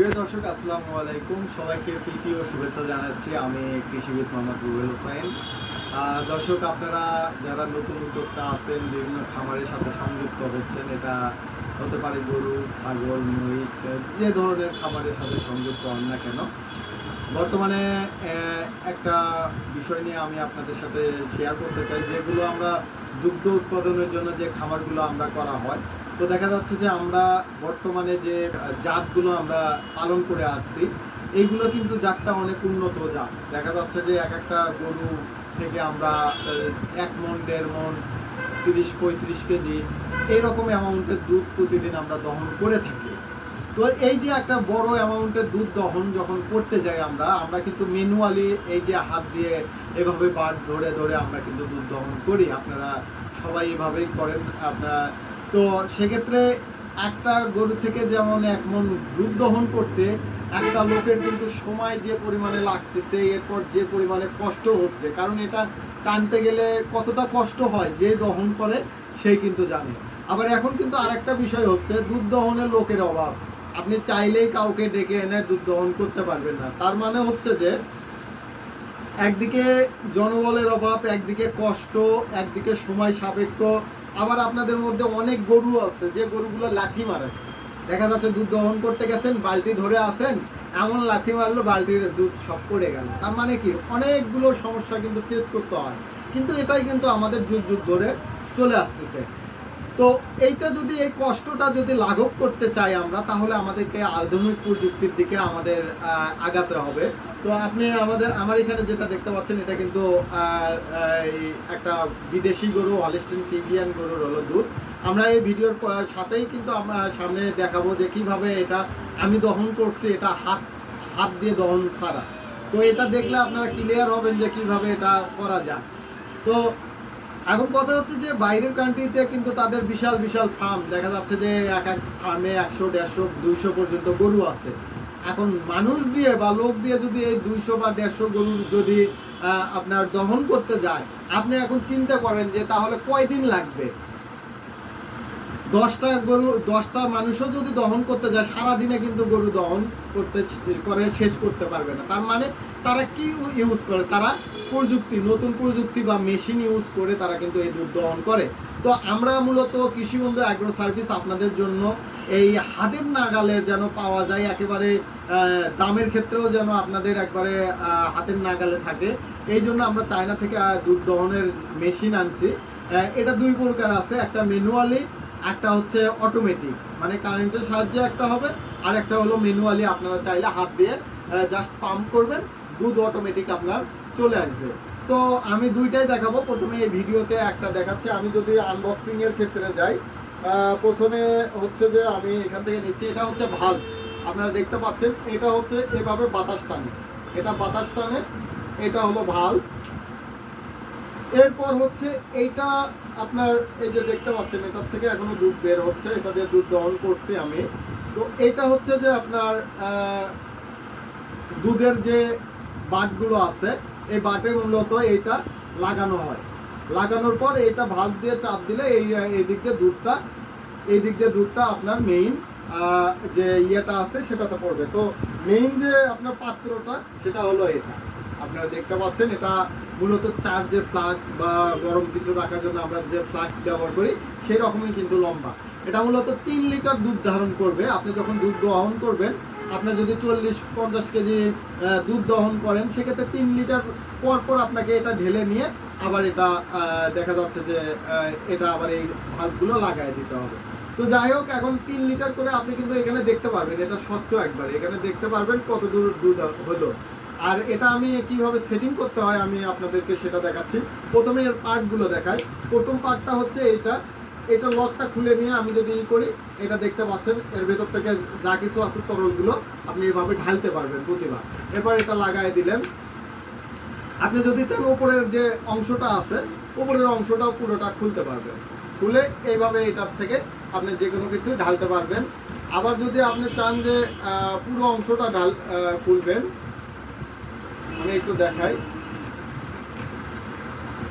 প্রিয় দর্শক, আসসালামু আলাইকুম। সবাইকে প্রীতি ও শুভেচ্ছা জানাচ্ছি। আমি কৃষিবিদ মোহাম্মদ রুবেল হোসাইন। দর্শক, আপনারা যারা নতুন উদ্যোক্তা আছেন, বিভিন্ন খামারের সাথে সংযুক্ত হচ্ছেন, এটা হতে পারে গরু, ছাগল, মহিষ, যে ধরনের খামারের সাথে সংযুক্ত হন না কেন। বর্তমানে একটা বিষয় নিয়ে আমি আপনাদের সাথে শেয়ার করতে চাই, যেগুলো আমরা দুগ্ধ উৎপাদনের জন্য যে খামারগুলো আমরা করা হয় তো দেখা যাচ্ছে যে আমরা বর্তমানে যে জাতগুলো আমরা পালন করে আসছি, এইগুলো কিন্তু জাতটা অনেক উন্নত জাত। দেখা যাচ্ছে যে এক একটা গরু থেকে আমরা এক মন, দেড় মন, তিরিশ, পঁয়ত্রিশ কেজি এইরকম অ্যামাউন্টের দুধ প্রতিদিন আমরা দহন করে থাকি। তো এই যে একটা বড় অ্যামাউন্টের দুধ দহন যখন করতে যাই আমরা আমরা কিন্তু ম্যানুয়ালি এই যে হাত দিয়ে এভাবে বার ধরে ধরে আমরা কিন্তু দুধ দহন করি। আপনারা সবাই এভাবেই করেন, আপনার তো সেক্ষেত্রে একটা গরু থেকে যেমন এক মন দুধ দহন করতে, একটা লোকের কিন্তু সময় যে পরিমাণে লাগতেছে, এরপর যে পরিমাণে কষ্ট হচ্ছে। কারণ এটা টানতে গেলে কতটা কষ্ট হয়, যে দহন করে সেই কিন্তু জানে। আবার এখন কিন্তু আরেকটা বিষয় হচ্ছে, দুধ দহনের লোকের অভাব। আপনি চাইলেই কাউকে ডেকে এনে দুধ দহন করতে পারবেন না। তার মানে হচ্ছে যে, একদিকে জনবলের অভাব, একদিকে কষ্ট, একদিকে সময় সাপেক্ষ আবার আপনাদের মধ্যে অনেক গরু আছে, যে গরুগুলো লাঠি মারে। দেখা যাচ্ছে দুধ দহন করতে গেছেন, বালতি ধরে আসেন এমন লাঠি মারলো, বালতির দুধ সব পড়ে গেল। তার মানে কি, অনেকগুলো সমস্যা কিন্তু ফেস করতে হয়। কিন্তু এটাই কিন্তু আমাদের যুগ যুগ ধরে চলে আসতেছে। তো এইটা যদি এই কষ্টটা যদি লাঘব করতে চাই আমরা, তাহলে আমাদেরকে আধুনিক প্রযুক্তির দিকে আমাদের আগাতে হবে। তো আপনি আমাদের, আমার এখানে যেটা দেখতে পাচ্ছেন, এটা কিন্তু একটা বিদেশি গরু হলিস্টিন ফিজিয়ান গরুর হলো দুধ। আমরা এই ভিডিওর সাথেই কিন্তু আমরা সামনে দেখাবো যে কীভাবে এটা আমি দহন করছি, এটা হাত হাত দিয়ে দহন ছাড়া। তো এটা দেখলে আপনারা ক্লিয়ার হবেন যে কীভাবে এটা করা যায়। তো এখন কথা হচ্ছে যে বাইরের কান্ট্রিতে কিন্তু তাদের বিশাল বিশাল ফার্ম দেখা যাচ্ছে যে এক এক ফার্মে একশো, দেড়শো, দুইশো পর্যন্ত গরু আছে। এখন মানুষ দিয়ে বা লোক দিয়ে যদি এই দুইশো বা দেড়শো গরু যদি আপনার দহন করতে যায়, আপনি এখন চিন্তা করেন যে তাহলে কয়দিন লাগবে? দশটা গরু, দশটা মানুষও যদি দহন করতে যায়, সারাদিনে কিন্তু গরু দহন করতে করে শেষ করতে পারবে না। তার মানে তারা কি ইউজ করে? তারা প্রযুক্তি, নতুন প্রযুক্তি বা মেশিন ইউজ করে তারা কিন্তু এই দুধ দহন করে। তো আমরা মূলত কৃষি বন্ধু অ্যাগ্রো সার্ভিস আপনাদের জন্য এই হাতের নাগালে যেন পাওয়া যায়, একেবারে দামের ক্ষেত্রেও যেন আপনাদের একবারে হাতের নাগালে থাকে। এই জন্য আমরা চায়না থেকে দুধ দহনের মেশিন আনছি। এটা দুই প্রকার আছে। একটা ম্যানুয়ালি একটা হচ্ছে অটোমেটিক মানে কারেন্টের সাহায্যে একটা হবে, আর একটা হলো ম্যানুয়ালি আপনারা চাইলে হাত দিয়ে জাস্ট পাম্প করবেন, দুধ অটোমেটিক আপনার চলে আসবে। তো আমি দুইটাই দেখাবো, প্রথমে এই ভিডিওতে একটা দেখাচ্ছি, আমি যদি আনবক্সিংয়ের ক্ষেত্রে যাই প্রথমে হচ্ছে যে আমি এখান থেকে নিচ্ছি, এটা হচ্ছে ভালো আপনারা দেখতে পাচ্ছেন, এটা হচ্ছে এভাবে বাতাস টানে, এটা বাতাস টানে, এটা হলো ভালো এরপর হচ্ছে এইটা আপনার এই যে দেখতে পাচ্ছেন, এটার থেকে এখনও দুধ বের হচ্ছে, এটা দিয়ে দুধ দহন করছি আমি। তো এটা হচ্ছে যে আপনার দুধের যে বাটগুলো আছে, এই বাটে মূলত এইটা লাগানো হয়। লাগানোর পর এইটা ভাগ দিয়ে চাপ দিলে এই এই দিক দিয়ে দুধটা, এই দিক দিয়ে দুধটা আপনার মেইন যে ইয়েটা আছে সেটাতে পড়বে। তো মেইন যে আপনার পাত্রটা, সেটা হলো এটা। আপনারা দেখতে পাচ্ছেন, এটা মূলত চার্জের ফ্লাক্স বা গরম কিছু রাখার জন্য আমরা যে ফ্লাক্স ব্যবহার করি, সেই রকমই কিন্তু লম্বা। এটা মূলত তিন লিটার দুধ ধারণ করবে। আপনি যখন দুধ দহন করবেন আপনি যদি চল্লিশ, পঞ্চাশ কেজি দুধ দহন করেন, সেক্ষেত্রে তিন লিটার পর পর আপনাকে এটা ঢেলে নিয়ে আবার এটা দেখা যাচ্ছে যে এটা আবার এই ভালগুলো লাগাই দিতে হবে। তো যাই হোক, এখন তিন লিটার করে আপনি কিন্তু এখানে দেখতে পারবেন, এটা স্বচ্ছ একবার। এখানে দেখতে পারবেন কত দূর দুধ হলো। আর এটা আমি কীভাবে সেটিং করতে হয় আমি আপনাদেরকে সেটা দেখাচ্ছি। প্রথমে এর পার্টগুলো দেখাই। প্রথম পার্টটা হচ্ছে এটা এটা লকটা খুলে নিয়ে আমি যদি ই করি, এটা দেখতে পাচ্ছেন, এর ভেতর থেকে যা কিছু আছে তরলগুলো আপনি এভাবে ঢালতে পারবেন প্রতিবার। এরপর এটা লাগাই দিলেন। আপনি যদি চান উপরের যে অংশটা আছে, উপরের অংশটাও পুরোটা খুলতে পারবেন। খুলে এইভাবে এটার থেকে আপনি যে কোনো কিছু ঢালতে পারবেন। আবার যদি আপনি চান যে পুরো অংশটা ঢাল খুলবেন আমি একটু দেখাই।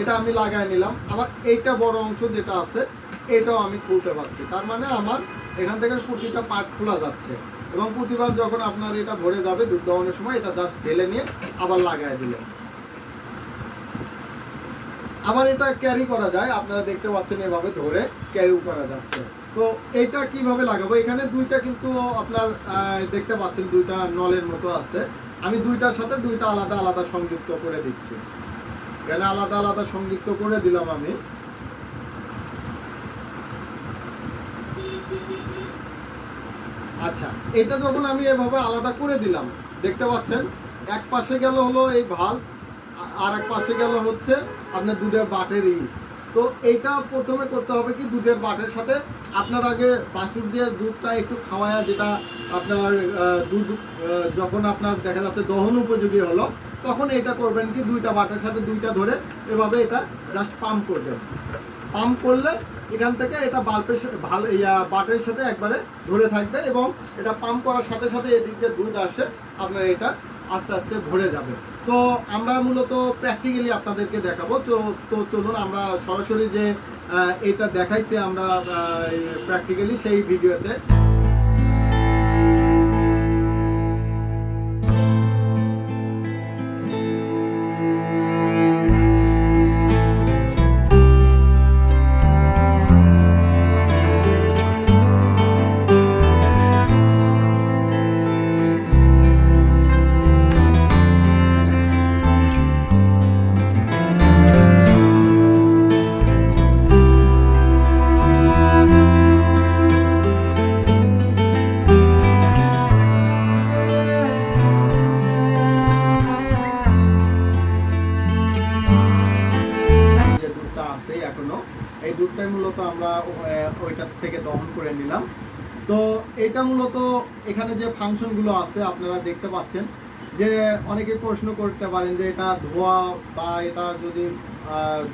এটা আমি লাগাই নিলাম। আবার এইটা বড় অংশ যেটা আছে, এটাও আমি খুলতে পারছি। তার মানে আমার এখান থেকে প্রতিটা পার্ট খোলা যাচ্ছে। এবং প্রতিবার যখন আপনার এটা ভরে যাবে দুধ সময়, এটা জাস্ট ঢেলে নিয়ে আবার লাগাই আবার এটা ক্যারি করা যায়। আপনারা দেখতে পাচ্ছেন এভাবে ধরে ক্যারিও করা যাচ্ছে। তো এটা কীভাবে লাগাবো? এখানে দুইটা কিন্তু আপনার দেখতে পাচ্ছেন দুইটা নলের মতো আছে। আমি দুইটার সাথে দুইটা আলাদা আলাদা সংযুক্ত করে দিচ্ছি। এখানে আলাদা আলাদা সংযুক্ত করে দিলাম আমি? আচ্ছা এটা যখন আমি এভাবে আলাদা করে দিলাম, দেখতে পাচ্ছেন? এক পাশে গেল হলো এই ভালো আর এক পাশে গেল হচ্ছে আপনার দুধের বাটের ই। তো এইটা প্রথমে করতে হবে কি দুধের বাটের সাথে। আপনার আগে বাছুর দিয়ে দুধটা একটু খাওয়ায় যেটা আপনার দুধ যখন আপনার দেখা যাচ্ছে দহন উপযোগী হলো, তখন এটা করবেন কি দুইটা বাটের সাথে দুইটা ধরে এভাবে এটা জাস্ট পাম্প করবেন। পাম্প করলে এখান থেকে এটা বাল্পের ভালো, ইয়া, বাটের সাথে একবারে ধরে থাকবে এবং এটা পাম্প করার সাথে সাথে এদিক দিয়ে দুধ আসে, আপনার এটা আস্তে আস্তে ভরে যাবে। তো আমরা মূলত প্র্যাকটিক্যালি আপনাদেরকে দেখাবো। তো- চলুন আমরা সরাসরি যে এটা দেখাইছি আমরা প্র্যাকটিক্যালি সেই ভিডিওতে আছে এখনও। এই দুধটাই মূলত আমরা ওইটার থেকে দহন করে নিলাম। তো এটা মূলত এখানে যে ফাংশনগুলো আছে, আপনারা দেখতে পাচ্ছেন যে অনেকে প্রশ্ন করতে পারেন যে এটা ধোয়া বা এটা যদি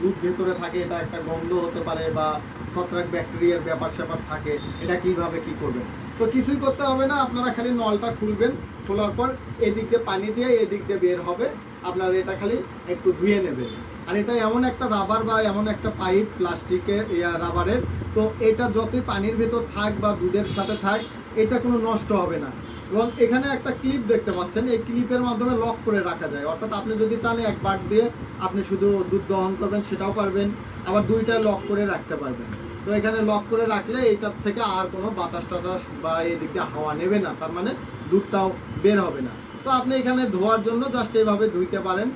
দুধ ভেতরে থাকে, এটা একটা গন্ধ হতে পারে বা ছত্রাক ব্যাকটেরিয়ার ব্যাপার স্যাপার থাকে, এটা কীভাবে কি করবেন? তো কিছুই করতে হবে না, আপনারা খালি নলটা খুলবেন, খোলার পর এদিক দিয়ে পানি দিয়ে এদিক দিয়ে বের হবে, আপনারা এটা খালি একটু ধুয়ে নেবেন। আর এটা এমন একটা রাবার বা এমন একটা পাইপ প্লাস্টিকের রাবারের তো এটা যতই পানির ভেতর থাক বা দুধের সাথে থাক, এটা কোনো নষ্ট হবে না। এবং এখানে একটা ক্লিপ দেখতে পাচ্ছেন, এই ক্লিপের মাধ্যমে লক করে রাখা যায়। অর্থাৎ আপনি যদি চান এক বার দিয়ে আপনি শুধু দুধ দহন করবেন, সেটাও পারবেন, আবার দুইটা লক করে রাখতে পারবেন। তো এখানে লক করে রাখলে এইটার থেকে আর কোনো বাতাস টাতাস বা এদিকে হাওয়া নেবে না, তার মানে দুধটাও বের হবে না। তো আপনি এখানে ধোয়ার জন্য জাস্ট এইভাবে ধুইতে পারেন।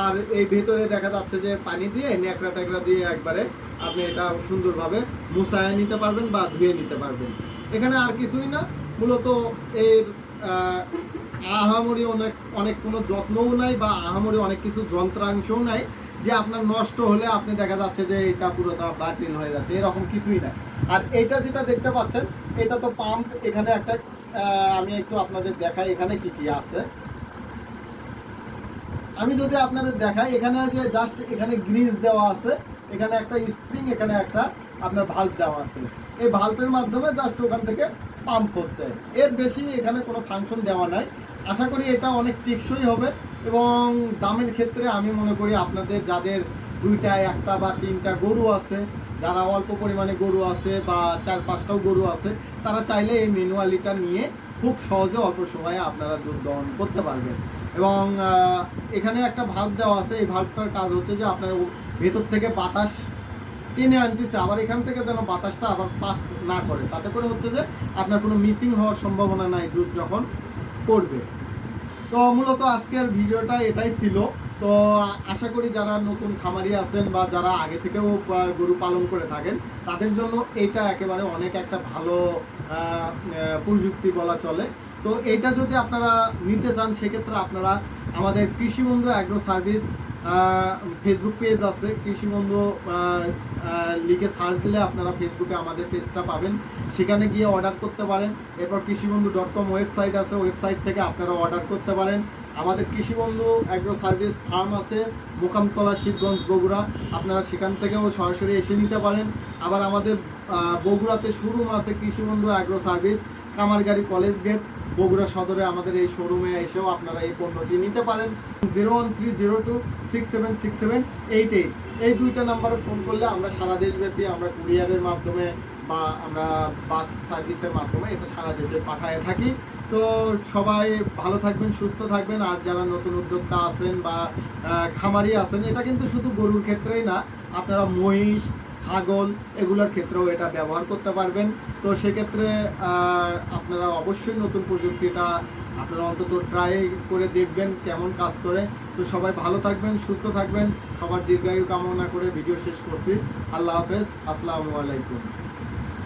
আর এই ভেতরে দেখা যাচ্ছে যে পানি দিয়ে ন্যাকড়া ট্যাকড়া দিয়ে একবারে আপনি এটা সুন্দরভাবে মুছায় নিতে পারবেন বা ধুয়ে নিতে পারবেন। এখানে আর কিছুই না মূলত এর আহ, আহামরি অনেক অনেক কোনো যত্নও নাই বা আহামরি অনেক কিছু যন্ত্রাংশও নাই যে আপনার নষ্ট হলে আপনি দেখা যাচ্ছে যে এটা পুরোটা বাতিল হয়ে যাচ্ছে এরকম কিছুই নাই। আর এটা যেটা দেখতে পাচ্ছেন এটা তো পাম্প এখানে একটা আমি একটু আপনাদের দেখাই, এখানে কি কি আছে। আমি যদি আপনাদের দেখাই, এখানে যে জাস্ট এখানে গ্রিজ দেওয়া আছে, এখানে একটা স্প্রিং এখানে একটা আপনার ভাল্ব দেওয়া আছে। এই ভাল্বের মাধ্যমে জাস্ট ওখান থেকে পাম্প হচ্ছে এর বেশি এখানে কোনো ফাংশন দেওয়া নাই। আশা করি এটা অনেক টেকসই হবে এবং দামের ক্ষেত্রে আমি মনে করি আপনাদের যাদের দুইটা, একটা বা তিনটা গরু আছে যারা অল্প পরিমাণে গরু আছে বা চার পাঁচটাও গরু আছে, তারা চাইলে এই ম্যানুয়ালিটা নিয়ে খুব সহজে অল্প সময়ে আপনারা দুধ দহন করতে পারবেন। এবং এখানে একটা ভাল্ব দেওয়া আছে। এই ভাল্বটার কাজ হচ্ছে যে আপনার ভেতর থেকে বাতাস টেনে আনতেছে। আবার এখান থেকে যেন বাতাসটা আবার পাস না করে। তাতে করে হচ্ছে যে আপনার কোনো মিসিং হওয়ার সম্ভাবনা নাই দুধ যখন পড়বে। তো মূলত আজকের ভিডিওটা এটাই ছিল। তো আশা করি যারা নতুন খামারি আছেন বা যারা আগে থেকেও গরু পালন করে থাকেন তাদের জন্য এটা একেবারে অনেক একটা ভালো প্রযুক্তি বলা চলে। তো এটা যদি আপনারা নিতে চান সেক্ষেত্রে আপনারা আমাদের কৃষি বন্ধু অ্যাগ্রো সার্ভিস ফেসবুক পেজ আছে। কৃষি বন্ধু আহ, আহ, লিখে সার্চ দিলে আপনারা ফেসবুকে আমাদের পেজটা পাবেন। সেখানে গিয়ে অর্ডার করতে পারেন। এরপর কৃষিবন্ধু ডট কম ওয়েবসাইট আছে। ওয়েবসাইট থেকে আপনারা অর্ডার করতে পারেন। আমাদের কৃষিবন্ধু অ্যাগ্রো সার্ভিস ফার্ম আছে মোকামতলা শিবগঞ্জ, বগুড়া। আপনারা সেখান থেকেও সরাসরি এসে নিতে পারেন। আবার আমাদের বগুড়াতে শোরুম আছে Krishibandhu agro service Kamargari college gate. Bogura সদরে আমাদের এই শোরুমে এসেও আপনারা এই পণ্যটি নিতে পারেন। Zero one three zero two six seven six seven eight eight এই দুইটা নাম্বারে ফোন করলে আমরা সারা দেশব্যাপী আমরা কুরিয়ারের মাধ্যমে বা আমরা বাস সার্ভিসের মাধ্যমে এটা সারা দেশে পাঠায় থাকি। তো সবাই ভালো থাকবেন, সুস্থ থাকবেন। আর যারা নতুন উদ্যোক্তা আছেন বা খামারি আছেন, এটা কিন্তু শুধু গরুর ক্ষেত্রেই না, আপনারা মহিষ, ছাগল এগুলোর ক্ষেত্রেও এটা ব্যবহার করতে পারবেন। তো সেক্ষেত্রে আপনারা অবশ্যই নতুন প্রযুক্তিটা আপনারা অন্তত ট্রাই করে দেখবেন কেমন কাজ করে। তো সবাই ভালো থাকবেন, সুস্থ থাকবেন। সবার দীর্ঘায়ু কামনা করে ভিডিও শেষ করছি। আল্লাহ হাফেজ। আসসালামু আলাইকুম।